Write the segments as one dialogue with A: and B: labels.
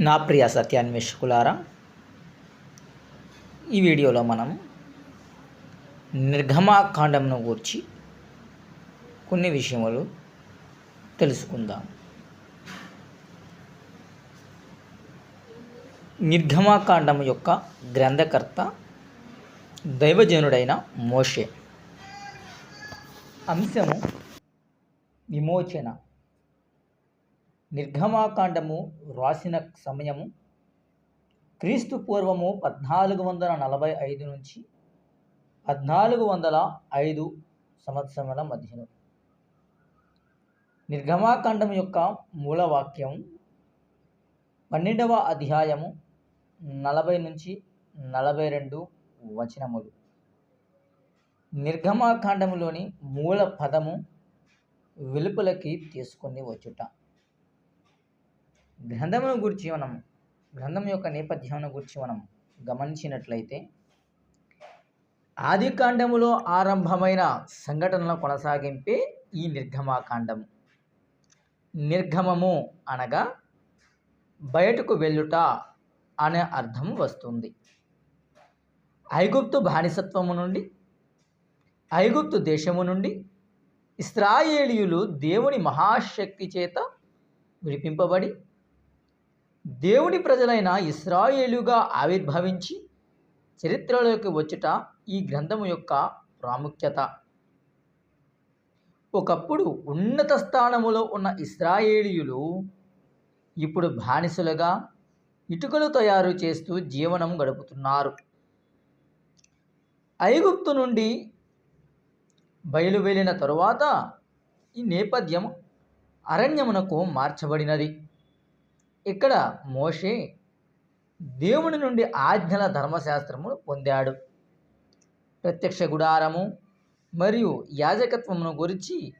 A: నా ప్రియ సత్యాన్వేషకులారా ఈ వీడియోలో మనం నిర్గమాకాండంను గూర్చి కొన్ని విషయములు తెలుసుకుందాం. నిర్గమాకాండం యొక్క గ్రంథకర్త దైవజనుడైన మోషే. అంశము విమోచన. నిర్గమాకాండము వ్రాసిన సమయము క్రీస్తు పూర్వము పద్నాలుగు వందల నలభై ఐదు నుంచి పద్నాలుగు వందల ఐదు సంవత్సరముల మధ్యలో నిర్గమాకాండం యొక్క మూలవాక్యం పన్నెండవ అధ్యాయము నలభై నుంచి నలభై రెండు వచనములు. నిర్గమాకాండములోని మూల పదము వెలుపలకి తీసుకొని వచ్చుట. గ్రంథమును గురించి మనం గ్రంథం యొక్క నేపథ్యమును గురించి మనం గమనించినట్లయితే ఆది కాండములో ఆరంభమైన సంఘటనల కొనసాగింపే ఈ నిర్గమాకాండము నిర్గమము అనగా బయటకు వెళ్ళుట అనే అర్థం వస్తుంది. ఐగుప్తు బానిసత్వము నుండి ఐగుప్తు దేశము నుండి ఇస్రాయేలీయులు దేవుని మహాశక్తి చేత విడిపింపబడి దేవుని ప్రజలైన ఇస్రాయేలుగా ఆవిర్భవించి చరిత్రలోకి వచ్చుట ఈ గ్రంథము యొక్క ప్రాముఖ్యత. ఒకప్పుడు ఉన్నత స్థానములో ఉన్న ఇస్రాయేలీయులు ఇప్పుడు బానిసలుగా ఇటుకలు తయారు చేస్తూ జీవనం గడుపుతున్నారు. ఐగుప్తు నుండి బయలువెళ్ళిన తరువాత ఈ నేపథ్యం అరణ్యమునకు మార్చబడినది. ఇక్కడ మోషే దేవుని నుండి ఆజ్ఞల ధర్మశాస్త్రమును పొందాడు. ప్రత్యక్ష గుడారము మరియు యాజకత్వమును గురించి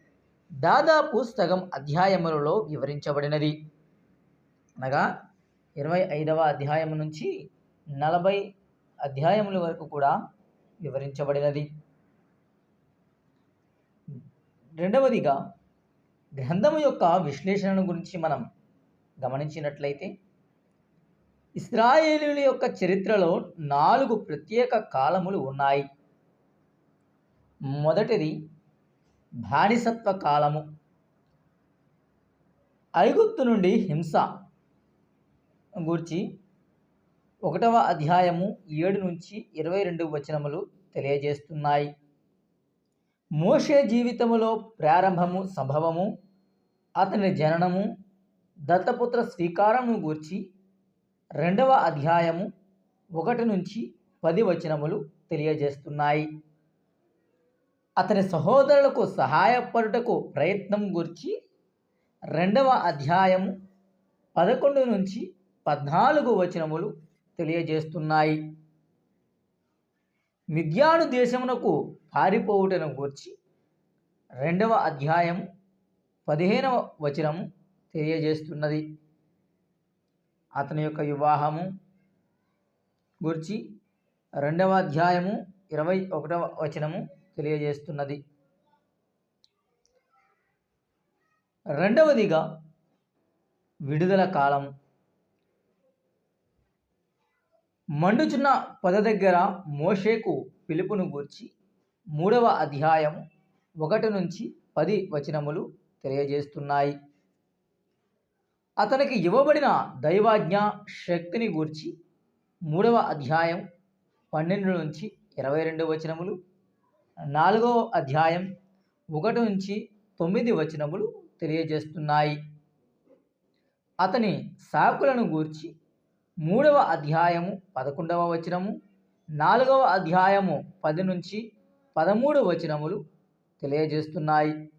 A: దాదాపు సగం అధ్యాయములలో వివరించబడినది. అనగా ఇరవై ఐదవ అధ్యాయం నుంచి నలభై అధ్యాయముల వరకు కూడా వివరించబడినది. రెండవదిగా గ్రంథము యొక్క విశ్లేషణను గురించి మనం గమనించినట్లయితే ఇస్రాయేలీల యొక్క చరిత్రలో నాలుగు ప్రత్యేక కాలములు ఉన్నాయి. మొదటిది బానిసత్వ కాలము. ఐగుప్తు నుండి హింస గూర్చి ఒకటవ అధ్యాయము ఏడు నుంచి ఇరవై రెండు వచనములు తెలియజేస్తున్నాయి. మోషే జీవితములో ప్రారంభము సంభవము అతని జననము దత్తపుత్ర స్వీకారము గూర్చి రెండవ అధ్యాయము ఒకటి నుంచి పది వచనములు తెలియజేస్తున్నాయి. అతని సహోదరులకు సహాయపడుటకు ప్రయత్నం గురించి రెండవ అధ్యాయము పదకొండు నుంచి పద్నాలుగు వచనములు తెలియజేస్తున్నాయి. మిథ్యాను దేశమునకు పారిపోవుటను గూర్చి రెండవ అధ్యాయం పదిహేనవ వచనము తెలియజేస్తున్నది. అతని యొక్క వివాహము గురించి రెండవ అధ్యాయము ఇరవై ఒకటవ వచనము తెలియజేస్తున్నది. రెండవదిగా విడుదల కాలం. మండుచున్న పద దగ్గర మోషేకు పిలుపును గూర్చి మూడవ అధ్యాయం ఒకటి నుంచి పది వచనములు తెలియజేస్తున్నాయి. అతనికి ఇవ్వబడిన దైవాజ్ఞ శక్తిని గూర్చి మూడవ అధ్యాయం పన్నెండు నుంచి ఇరవై రెండు వచనములు నాలుగవ అధ్యాయం ఒకటి నుంచి తొమ్మిది వచనములు తెలియజేస్తున్నాయి. అతని సాకులను గూర్చి మూడవ అధ్యాయము పదకొండవ వచనము నాలుగవ అధ్యాయము పది నుంచి పదమూడు వచనములు తెలియజేస్తున్నాయి.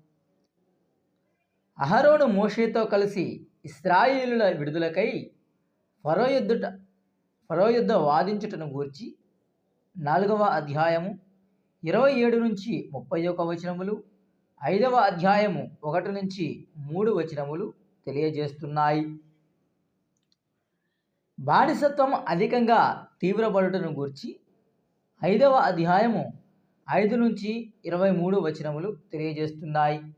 A: అహరోను మోషేతో కలిసి ఇస్రాయిలుల విడుదలకై ఫరో యుద్ధట ఫరో యుద్ధ వాదించుటను గూర్చి నాలుగవ అధ్యాయము ఇరవై ఏడు నుంచి ముప్పై ఒక వచనములు ఐదవ అధ్యాయము ఒకటి నుంచి మూడు వచనములు తెలియజేస్తున్నాయి. బానిసత్వం అధికంగా తీవ్రపడుటను గూర్చి ఐదవ అధ్యాయము ఐదు నుంచి ఇరవై మూడు వచనములు తెలియజేస్తున్నాయి.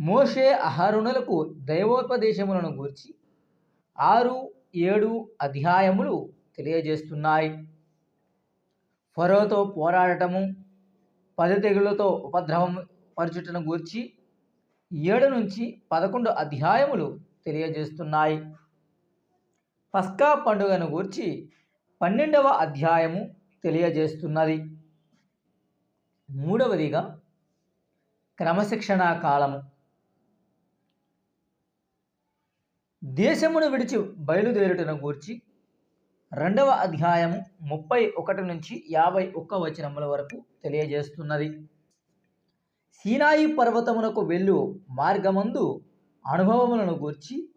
A: మోషే అహరుణులకు దైవోపదేశములను గూర్చి ఆరు ఏడు అధ్యాయములు తెలియజేస్తున్నాయి. ఫరోతో పోరాడటము పది తెగులతో ఉపద్రవం పరచుటను గూర్చి ఏడు నుంచి పదకొండు అధ్యాయములు తెలియజేస్తున్నాయి. పస్కా పండుగను గూర్చి పన్నెండవ అధ్యాయము తెలియజేస్తున్నది. మూడవదిగా క్రమశిక్షణా కాలము. దేశమును విడిచి బయలుదేరుటను గూర్చి రెండవ అధ్యాయము ముప్పై ఒకటి నుంచి యాభై ఒక్క వచనముల వరకు తెలియజేస్తున్నది. సీనాయి పర్వతమునకు వెళ్ళు మార్గమందు అనుభవములను గూర్చి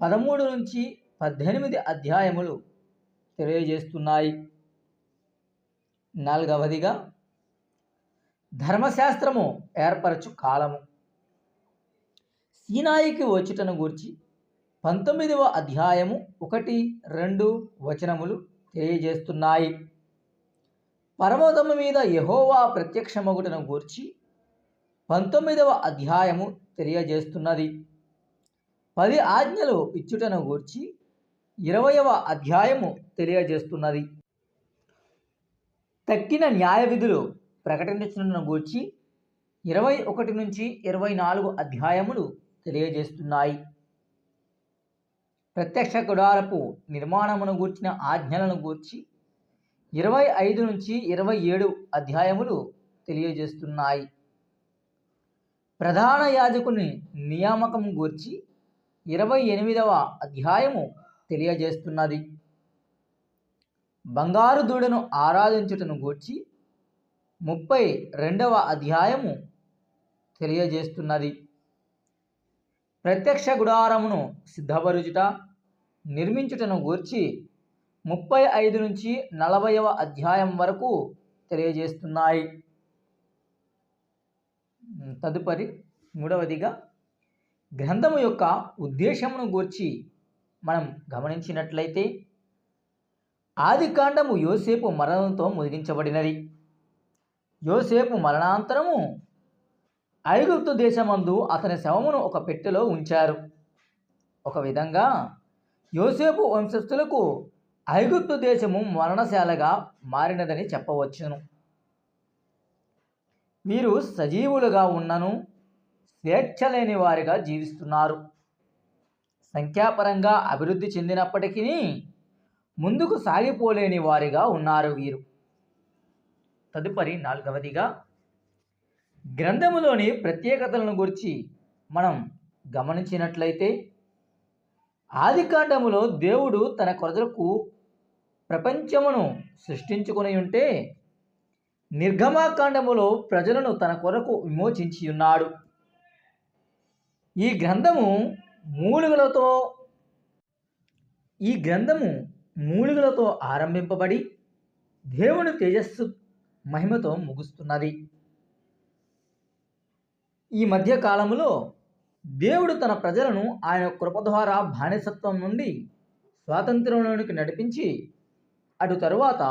A: పదమూడు నుంచి పద్దెనిమిది అధ్యాయములు తెలియజేస్తున్నాయి. నాలుగవదిగా ధర్మశాస్త్రము ఏర్పరచు కాలము. సీనాయికి వచ్చుటను గూర్చి పంతొమ్మిదవ అధ్యాయము ఒకటి రెండు వచనములు తెలియజేస్తున్నాయి. పర్వతము మీద యహోవా ప్రత్యక్షమగుటను గూర్చి పంతొమ్మిదవ అధ్యాయము తెలియజేస్తున్నది. పది ఆజ్ఞలు ఇచ్చుటను గూర్చి ఇరవయవ అధ్యాయము తెలియజేస్తున్నది. తక్కిన న్యాయ విధులు ప్రకటించడం గూర్చి ఇరవై ఒకటి నుంచి ఇరవై నాలుగు అధ్యాయములు తెలియజేస్తున్నాయి. ప్రత్యక్ష గుడారపు నిర్మాణమును గూర్చిన ఆజ్ఞలను గూర్చి ఇరవై ఐదు నుంచి ఇరవై ఏడు అధ్యాయములు తెలియజేస్తున్నాయి. ప్రధాన యాజకుని నియామకం గూర్చి ఇరవై ఎనిమిదవ అధ్యాయము తెలియజేస్తున్నది. బంగారు దూడను ఆరాధించుటను గూర్చి ముప్పై రెండవ అధ్యాయము తెలియజేస్తున్నది. ప్రత్యక్ష గుడారమును సిద్ధపరుచుట నిర్మించుటను గూర్చి ముప్పై ఐదు నుంచి నలభైవ అధ్యాయం వరకు తెలియజేస్తున్నాయి. తదుపరి మూడవదిగా గ్రంథము యొక్క ఉద్దేశమును గూర్చి మనం గమనించినట్లయితే ఆది కాండము యోసేపు మరణంతో ముదిగించబడినది యోసేపు మరణాంతరము ఐగుప్తు దేశమందు అతని శవమును ఒక పెట్టెలో ఉంచారు. ఒక విధంగా యోసేపు వంశస్థులకు ఐగుప్తు దేశము మరణశాలగా మారినదని చెప్పవచ్చును. వీరు సజీవులుగా ఉన్నను స్వేచ్ఛ లేని వారిగా జీవిస్తున్నారు. సంఖ్యాపరంగా అభివృద్ధి చెందినప్పటికీ ముందుకు సాగిపోలేని వారిగా ఉన్నారు వీరు. తదుపరి నాలుగవదిగా గ్రంథములోని ప్రత్యేకతలను గురించి మనం గమనించినట్లయితే ఆదికాండములో దేవుడు తన కొరతలకు ప్రపంచమును సృష్టించుకొని ఉంటే నిర్గమాకాండములో ప్రజలను తన కొరకు విమోచించి ఉన్నాడు. ఈ గ్రంథము మూలుగులతో ఈ గ్రంథము మూలుగులతో ఆరంభింపబడి దేవుని తేజస్సు మహిమతో ముగుస్తున్నది. ఈ మధ్య కాలంలో దేవుడు తన ప్రజలను ఆయన కృప ద్వారా బానిసత్వం నుండి స్వాతంత్రంలోనికి నడిపించి అటు తరువాత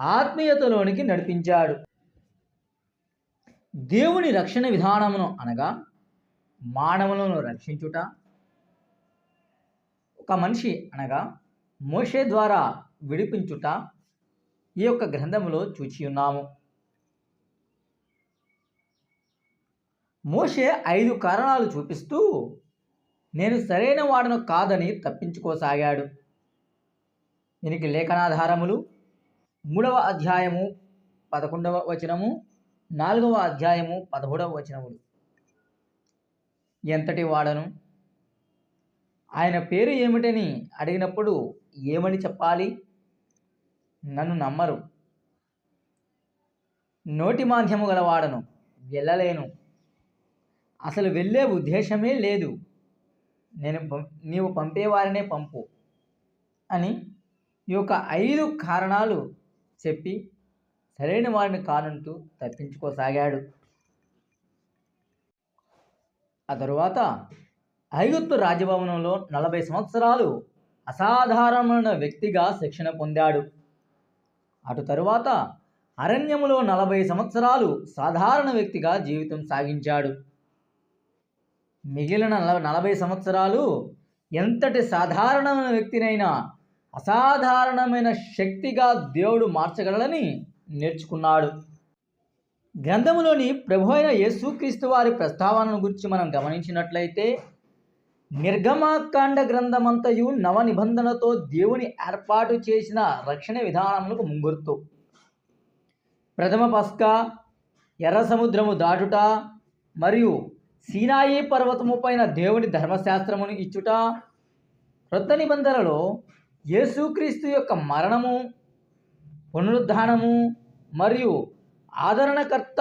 A: ఆత్మీయతలోనికి నడిపించాడు. దేవుని రక్షణ విధానమును అనగా మానవులను రక్షించుట ఒక మనిషి అనగా మోషే ద్వారా విడిపించుట ఈ యొక్క గ్రంథములో చూచి ఉన్నాము. మోషే ఐదు కారణాలు చూపిస్తూ నేను సరైన వాడను కాదని తప్పించుకోసాగాడు. దీనికి లేఖనాధారములు మూడవ అధ్యాయము పదకొండవ వచనము నాలుగవ అధ్యాయము పదమూడవ వచనములు. ఎంతటి వాడను? ఆయన పేరు ఏమిటని అడిగినప్పుడు ఏమని చెప్పాలి? నన్ను నమ్మరు. నోటి మాధ్యము గలవాడను వెళ్ళలేను. అసలు వెళ్ళే ఉద్దేశమే లేదు. నేను పం- నీవు పంపేవారినే పంపు అని ఈ యొక్క ఐదు కారణాలు చెప్పి సరైన వారిని కానంటూ తప్పించుకోసాగాడు. ఆ తరువాత ఐగుప్తు రాజభవనంలో నలభై సంవత్సరాలు అసాధారణమైన వ్యక్తిగా శిక్షణ పొందాడు. అటు తరువాత అరణ్యములో నలభై సంవత్సరాలు సాధారణ వ్యక్తిగా జీవితం సాగించాడు. మిగిలిన నలభై సంవత్సరాలు ఎంతటి సాధారణమైన వ్యక్తినైనా అసాధారణమైన శక్తిగా దేవుడు మార్చగలడని నేర్చుకున్నాడు. గ్రంథములోని ప్రభు అయిన యేసుక్రీస్తు వారి ప్రస్తావనను గురించి మనం గమనించినట్లయితే నిర్గమాకాండ గ్రంథమంతయు నవ నిబంధనతో దేవుని ఏర్పాటు చేసిన రక్షణ విధానములకు ముంగుర్తు. ప్రథమ పస్క ఎర్ర సముద్రము దాటుట మరియు సీనాయి పర్వతము పైన దేవుని ధర్మశాస్త్రమును ఇచ్చుట క్రొత్త నిబంధనలో యేసుక్రీస్తు యొక్క మరణము పునరుద్ధానము మరియు ఆదరణకర్త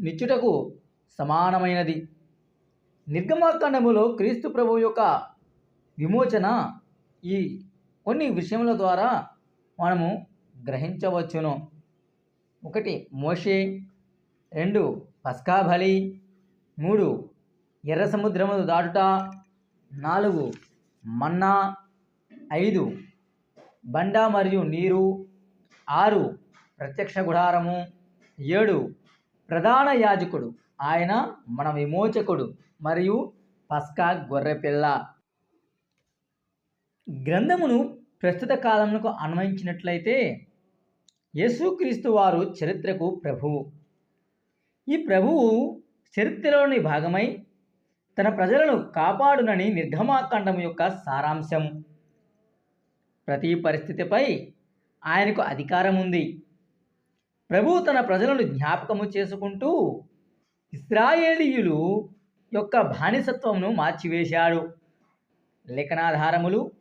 A: నిచ్చుటకు సమానమైనది. నిర్గమాకాండములో క్రీస్తు ప్రభు యొక్క విమోచన ఈ కొన్ని విషయముల ద్వారా మనము గ్రహించవచ్చును. ఒకటి మోషే. రెండు పస్కా బలి మూడు ఎర్ర సముద్రము దాటుట. నాలుగు మన్నా. ఐదు బండ మరియు నీరు. ఆరు ప్రత్యక్ష గుడారము. ఏడు ప్రధాన యాజకుడు. ఆయన మన విమోచకుడు మరియు పస్కా గొర్రెపిల్ల. గ్రంథమును ప్రస్తుత కాలమునకు అన్వయించినట్లయితే యేసుక్రీస్తు వారు చరిత్రకు ప్రభువు ఈ ప్రభువు చరిత్రలోని భాగమై తన ప్రజలను కాపాడునని నిర్గమాకాండం యొక్క సారాంశం. ప్రతి పరిస్థితిపై ఆయనకు అధికారం ఉంది. ప్రభు తన ప్రజలను జ్ఞాపకము చేసుకుంటూ ఇస్రాయేలీయులు యొక్క బానిసత్వమును మార్చివేశాడు. లేఖనాధారములు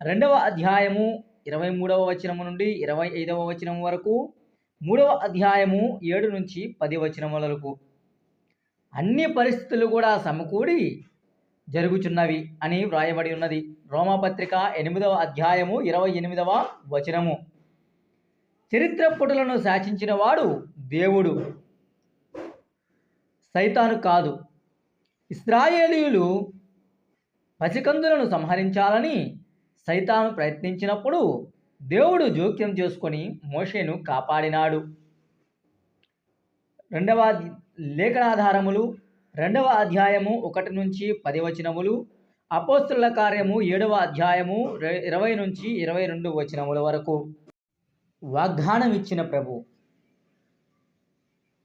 A: రెండవ అధ్యాయము ఇరవై మూడవ వచనము నుండి ఇరవై ఐదవ వచనం వరకు మూడవ అధ్యాయము ఏడు నుంచి పది వచనములకు అన్ని పరిస్థితులు కూడా సమకూడి జరుగుచున్నవి అని వ్రాయబడి ఉన్నది. రోమపత్రిక ఎనిమిదవ అధ్యాయము ఇరవై ఎనిమిదవ వచనము. చరిత్ర పుటలను శాసించిన వాడు దేవుడు. సైతాను కాదు. ఇస్రాయేలీయులు పసికందులను సంహరించాలని సైతాను ప్రయత్నించినప్పుడు దేవుడు జోక్యం చేసుకొని మోషేను కాపాడినాడు. రెండవ లేఖనాధారములు రెండవ అధ్యాయము ఒకటి నుంచి పది వచనములు అపోస్తుల కార్యము ఏడవ అధ్యాయము ఇరవై నుంచి ఇరవై రెండు వచనముల వరకు. వాగ్దానం ఇచ్చిన ప్రభు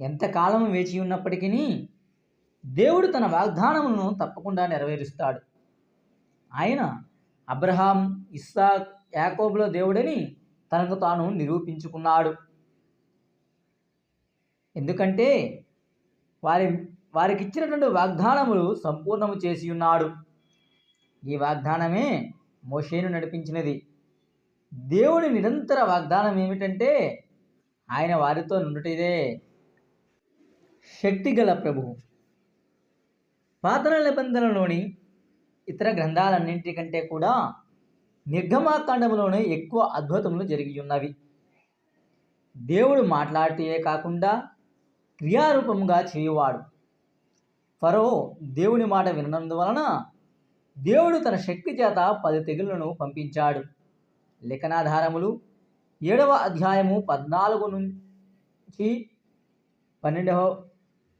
A: ఎంతకాలం వేచి ఉన్నప్పటికీ దేవుడు తన వాగ్దానములను తప్పకుండా నెరవేరుస్తాడు. ఆయన అబ్రహాం ఇస్సాక్ యాకోబుల దేవుడని తనకు తాను నిరూపించుకున్నాడు. ఎందుకంటే వారి వారికి ఇచ్చినటువంటి వాగ్దానములు సంపూర్ణము చేసి ఉన్నాడు. ఈ వాగ్దానమే మోషేను నడిపించినది. దేవుని నిరంతర వాగ్దానం ఏమిటంటే ఆయన వారితో నుండుటిదే. శక్తిగల ప్రభువు. పాతన నిబంధనలోని ఇతర గ్రంథాలన్నింటికంటే కూడా నిర్గమాకాండంలోనే ఎక్కువ అద్భుతములు జరిగి ఉన్నవి దేవుడు మాట్లాడితే కాకుండా క్రియారూపముగా చేయువాడు. ఫరో దేవుని మాట వినందువలన దేవుడు తన శక్తి చేత పది తెగులను పంపించాడు. లేఖనాధారములు ఏడవ అధ్యాయము పద్నాలుగు నుంచి పన్నెండవ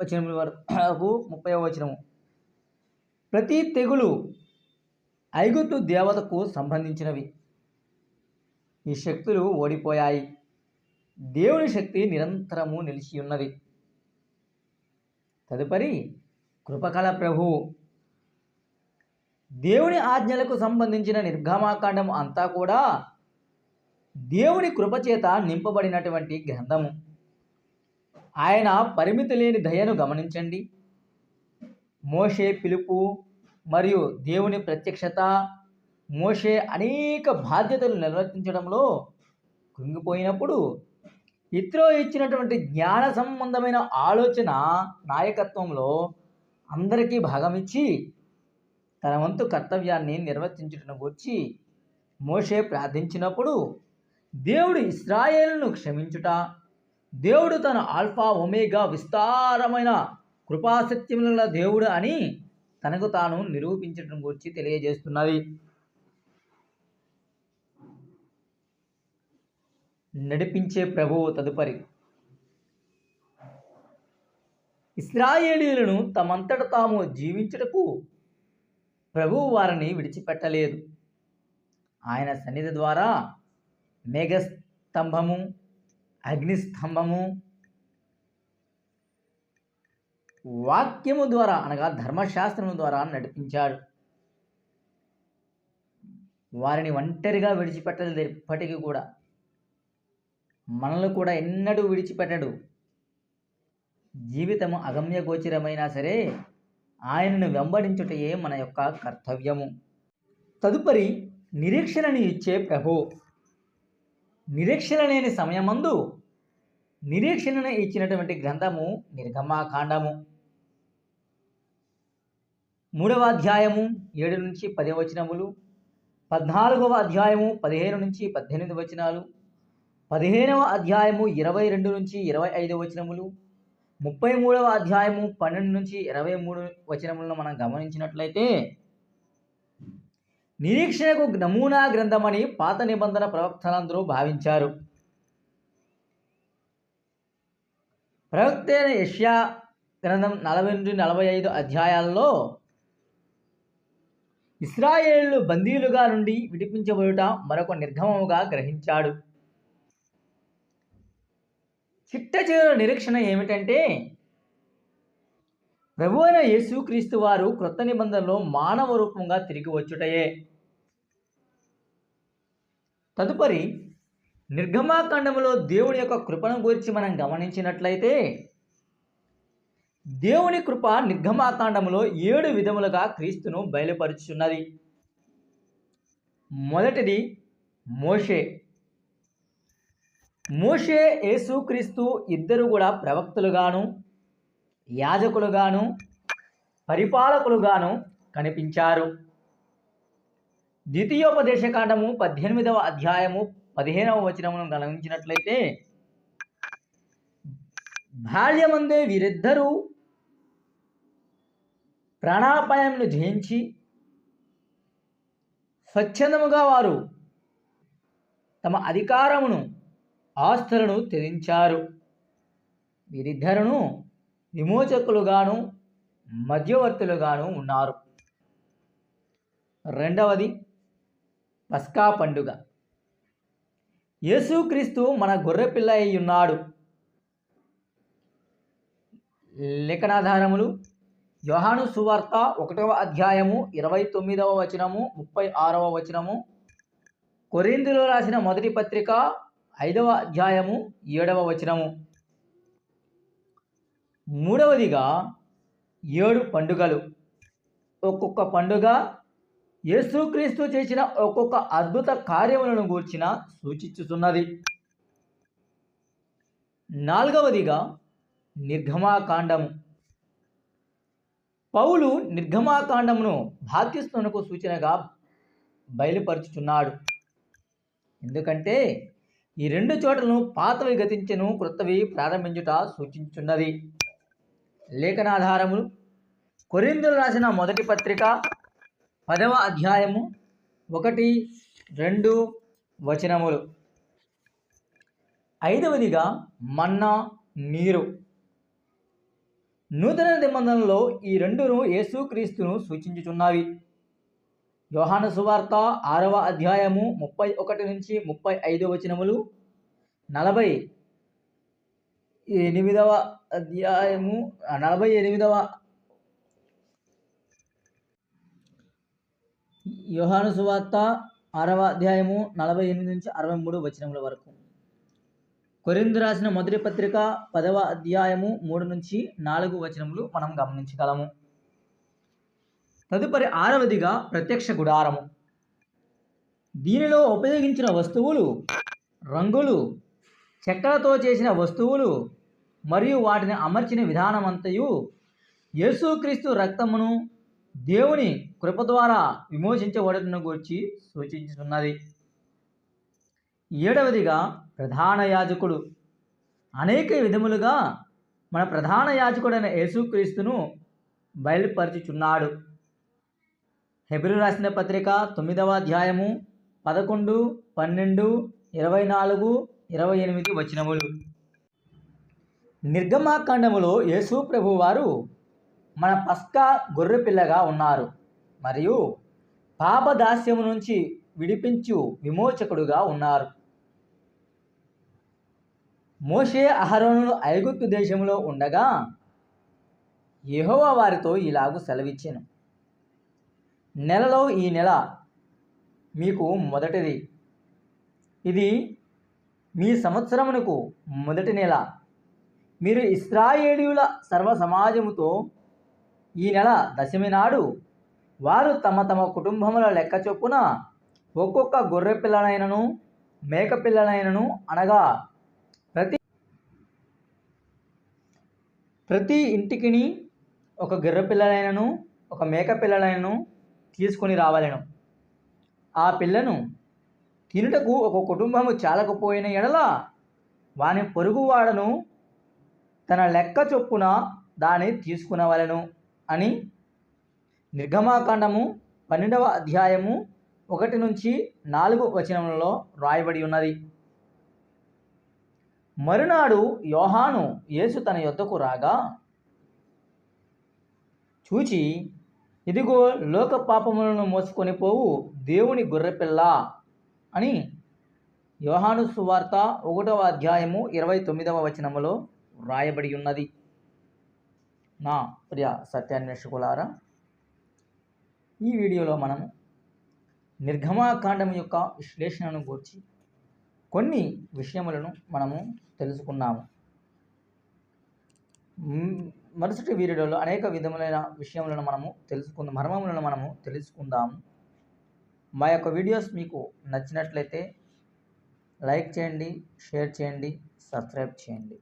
A: వచనం వరకు ముప్పై వచనము. ప్రతి తెగులు ఐగుప్తు దేవతకు సంబంధించినవి. ఈ శక్తులు ఓడిపోయాయి. దేవుని శక్తి నిరంతరము నిలిచి ఉన్నది. తదుపరి కృపకల ప్రభు. దేవుని ఆజ్ఞలకు సంబంధించిన నిర్గమాకాండం అంతా కూడా దేవుని కృపచేత నింపబడినటువంటి గ్రంథము. ఆయన పరిమితి లేని దయను గమనించండి. మోషే పిలుపు మరియు దేవుని ప్రత్యక్షత మోషే అనేక బాధ్యతలు నిర్వర్తించడంలో కృంగిపోయినప్పుడు ఇత్రో ఇచ్చినటువంటి జ్ఞాన సంబంధమైన ఆలోచన నాయకత్వంలో అందరికీ భాగమిచ్చి తన వంతు కర్తవ్యాన్ని నిర్వర్తించడం గురించి మోషే ప్రార్థించినప్పుడు దేవుడు ఇస్రాయేల్ను క్షమించుట దేవుడు తన ఆల్ఫా ఒమేగా విస్తారమైన కృపాసత్యముల దేవుడు అని తనకు తాను నిరూపించడం గురించి తెలియజేస్తున్నది. నడిపించే ప్రభువు తదుపరి. ఇస్రాయేలీలను తమంతట తాము జీవించుటకు ప్రభువు వారిని విడిచిపెట్టలేదు. ఆయన సన్నిధి ద్వారా మేఘస్తంభము అగ్నిస్తంభము వాక్యము ద్వారా అనగా ధర్మశాస్త్రము ద్వారా నడిపించాడు. వారిని ఒంటరిగా విడిచిపెట్టలేదు ఎప్పటికీ కూడా మనల్ని కూడా ఎన్నడూ విడిచిపెట్టడు. జీవితము అగమ్య గోచరమైనా సరే ఆయనను వెంబడించుటయే మన యొక్క కర్తవ్యము. తదుపరి నిరీక్షణని ఇచ్చే ప్రభు. నిరీక్షణ లేని సమయమందు నిరీక్షణను ఇచ్చినటువంటి గ్రంథము నిర్గమాకాండము. మూడవ అధ్యాయము ఏడు నుంచి పది వచనములు పద్నాలుగవ అధ్యాయము పదిహేను నుంచి పద్దెనిమిది వచనాలు పదిహేనవ అధ్యాయము ఇరవై రెండు నుంచి ఇరవై ఐదు వచనములు ముప్పై మూడవ అధ్యాయము పన్నెండు నుంచి ఇరవై మూడు వచనములను మనం గమనించినట్లయితే నిరీక్షణకు నమూనా గ్రంథమని పాత నిబంధన ప్రవక్తలందరూ భావించారు. ప్రవక్త అయిన యష్యా గ్రంథం నలభై నుండి నలభై ఐదు అధ్యాయాల్లో ఇస్రాయేళ్ళు బందీలుగా నుండి విడిపించబడుట మరొక నిర్గమముగా గ్రహించాడు. చిట్ట నిరీక్షణ ఏమిటంటే ప్రభు అయిన యేసుక్రీస్తు వారు క్రొత్త నిబంధనలో మానవ రూపంగా తిరిగి వచ్చుటయే. తదుపరి నిర్గమాకాండములో దేవుని యొక్క కృపను గురించి మనం గమనించినట్లయితే దేవుని కృప నిర్గమాకాండములో ఏడు విధములుగా క్రీస్తును బయలుపరుచున్నది మొదటిది మోషే. మోషే యేసుక్రీస్తు ఇద్దరు కూడా ప్రవక్తలుగాను యాజకులుగాను పరిపాలకులుగాను కనిపించారు. ద్వితీయోపదేశకాండము పద్దెనిమిదవ అధ్యాయము పదిహేనవ వచనమును గమనించినట్లయితే బాల్యమందే వీరిద్దరూ ప్రాణాపాయంను జయించి స్వచ్ఛందముగా వారు తమ అధికారమును ఆస్తులను త్యజించారు. వీరిద్దరును విమోచకులుగాను మధ్యవర్తులుగాను ఉన్నారు. రెండవది పస్కా పండుగ. యేసుక్రీస్తు మన గొర్రెపిల్ల అయి ఉన్నాడు లేఖనాధారములు యోహాను సువార్త ఒకటవ అధ్యాయము ఇరవై తొమ్మిదవ వచనము ముప్పై ఆరవ వచనము కొరిందులో రాసిన మొదటి పత్రిక ఐదవ అధ్యాయము ఏడవ వచనము. మూడవదిగా ఏడు పండుగలు. ఒక్కొక్క పండుగ యేసుక్రీస్తు చేసిన ఒక్కొక్క అద్భుత కార్యములను గూర్చిన సూచించుతున్నది నాలుగవదిగా నిర్గమాకాండము. పౌలు నిర్గమాకాండమును బాధ్యస్థునకు సూచనగా బయలుపరుచుచున్నాడు. ఎందుకంటే ఈ రెండు చోట్లను పాతవి గతించను క్రొత్తవి ప్రారంభించుట సూచించున్నది. లేఖనాధారములు కొరిందులు రాసిన మొదటి పత్రిక పదవ అధ్యాయము ఒకటి రెండు వచనములు. ఐదవదిగా మన్నా నీరు. నూతన నిబంధనలో ఈ రెండును యేసుక్రీస్తును సూచించుచున్నవి యోహాను సువార్త ఆరవ అధ్యాయము ముప్పై ఒకటి నుంచి ముప్పై ఐదు వచనములు నలభై ఎనిమిదవ అధ్యాయము నలభై ఎనిమిదవ యోహాను సువార్త ఆరవ అధ్యాయము నలభై ఎనిమిది నుంచి అరవై మూడు వచనముల వరకు. కొరిందు రాసిన మొదటి పత్రిక పదవ అధ్యాయము మూడు నుంచి నాలుగు వచనములు మనం గమనించగలము. తదుపరి ఆరవదిగా ప్రత్యక్ష గుడారము. దీనిలో ఉపయోగించిన వస్తువులు రంగులు చెక్కలతో చేసిన వస్తువులు మరియు వాటిని అమర్చిన విధానమంతయు యేసుక్రీస్తు రక్తమును దేవుని కృప ద్వారా విమోచించబడటను గురించి సూచించుతున్నది ఏడవదిగా ప్రధాన యాజకుడు. అనేక విధములుగా మన ప్రధాన యాజకుడైన యేసుక్రీస్తును బయలుపరుచుచున్నాడు. హెబ్రి రాసిన పత్రిక తొమ్మిదవ అధ్యాయము పదకొండు పన్నెండు ఇరవై నాలుగు ఇరవై ఎనిమిది వచనములు. నిర్గమాకాండములో యేసు ప్రభు వారు మన పస్కా గొర్రెపిల్లగా ఉన్నారు. మరియు పాపదాస్యము నుంచి విడిపించు విమోచకుడుగా ఉన్నారు. మోషే అహరోనులు ఐగుప్తు దేశంలో ఉండగా యహోవా వారితో ఇలాగూ సెలవిచ్చాను. నెలలో ఈ నెల మీకు మొదటిది. ఇది మీ సంవత్సరమునకు మొదటి నెల. మీరు ఇస్రాయేలీయుల సర్వ సమాజముతో ఈ నెల దశమి నాడు వారు తమ తమ కుటుంబముల లెక్క చొప్పున ఒక్కొక్క గొర్రె పిల్లనైనను మేక పిల్లనైనను అనగా ప్రతి ప్రతి ఇంటికిని ఒక గొర్రె పిల్లలైనను ఒక మేక పిల్లలైనను తీసుకొని రావాలను. ఆ పిల్లను తినుటకు ఒక కుటుంబము చాలకపోయిన ఎడల వాని పొరుగువాడను తన లెక్క చొప్పున దాన్ని తీసుకునవలెను అని నిర్గమాకాండము పన్నెండవ అధ్యాయము ఒకటి నుంచి నాలుగు వచనములలో రాయబడి ఉన్నది. మరునాడు యోహాను యేసు తన యొద్దకు రాగా చూచి ఇదిగో లోక పాపములను మోసుకొని పోవు దేవుని గొర్రెపిల్ల అని యోహాను సువార్త ఒకటవ అధ్యాయము ఇరవై తొమ్మిదవ వచనములో వ్రాయబడి ఉన్నది. నా ప్రియ సత్యాన్వేషకులారా ఈ వీడియోలో మనము నిర్గమాకాండం యొక్క విశ్లేషణను గూర్చి కొన్ని విషయములను మనము తెలుసుకున్నాము. మరుసటి వీడియోలో అనేక విధములైన విషయములను మనము తెలుసుకుందాం మర్మములను మనము తెలుసుకుందాము. మా యొక్క వీడియోస్ మీకు నచ్చినట్లయితే లైక్ చేయండి షేర్ చేయండి సబ్స్క్రైబ్ చేయండి.